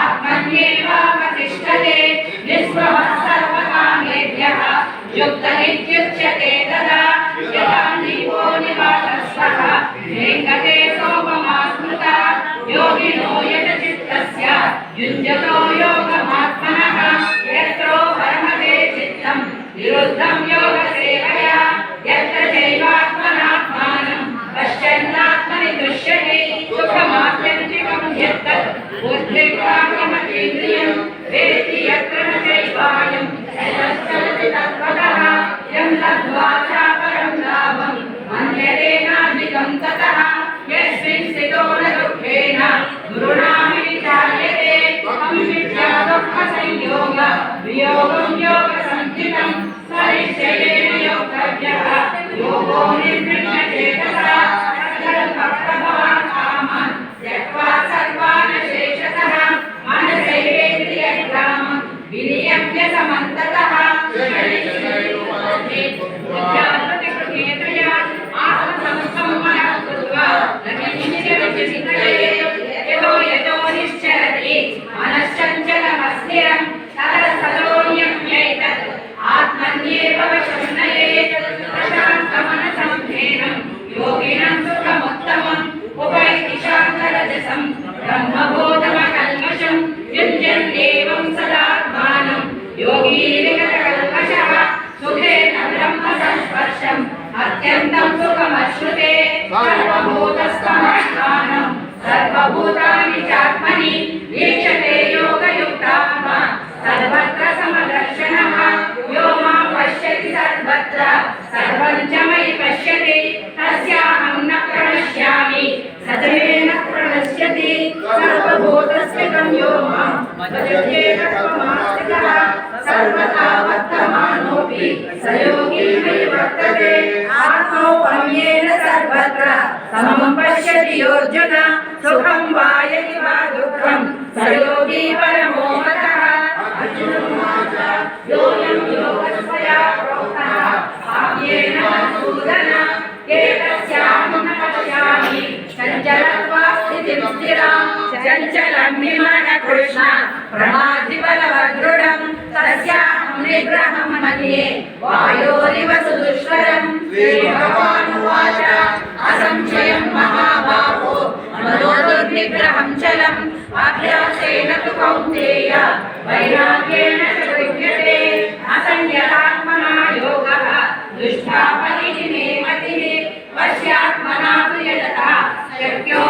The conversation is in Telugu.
आत्मन्येवावतिष्ठते निःस्पृहः सर्वकामेभ्यः युक्त इत्युच्यते तदा यदा नीवो निवातस्वः लिङ्गते सोपमा स्मृता योगिनो यतचित्तस्य युञ्जतो योगमात्मनः स्थितो न दुःखेन गुरुणामि विचार्यते तं विद्या दुःखसंयोग वियोगं योगसञ्चितं परिचयेन योक्तव्यः योगो निर्विण्णचेतसा సర్వభూతస్థమస్థానం సర్వభూతాని చాత్మని వీక్షతే యోగయుక్తాత్మ సర్వత్ర సమదర్శనః యో మా పశ్యతి సర్వత్ర సర్వం చ మయి పశ్యతి తస్యాహం న ప్రణశ్యామి సదవేన ప్రణశ్యతి సర్వభూతస్య తం యో మాం భజత్యేన వర్తమానోపి సయోగి వర్తతే ఆత్మౌపమ్యేన తత్ర. సమం పశ్యతి చంచలం విమన కృష్ణ. తస్యాహం నిగ్రహం. चञ्चलं विमन कृष्ण प्रमाधिबलवदृढं तस्याहं निग्रहं मन्ये वायोरिव सुदुष्करं श्रीभगवानुवाच असंशयं महाबाहो मनोदुर्निग्रहं चलम् अभ्यासेन तु कौन्तेय वैराग्येण च गृह्यते असंयतात्मना योगः दुष्टा परिहिनि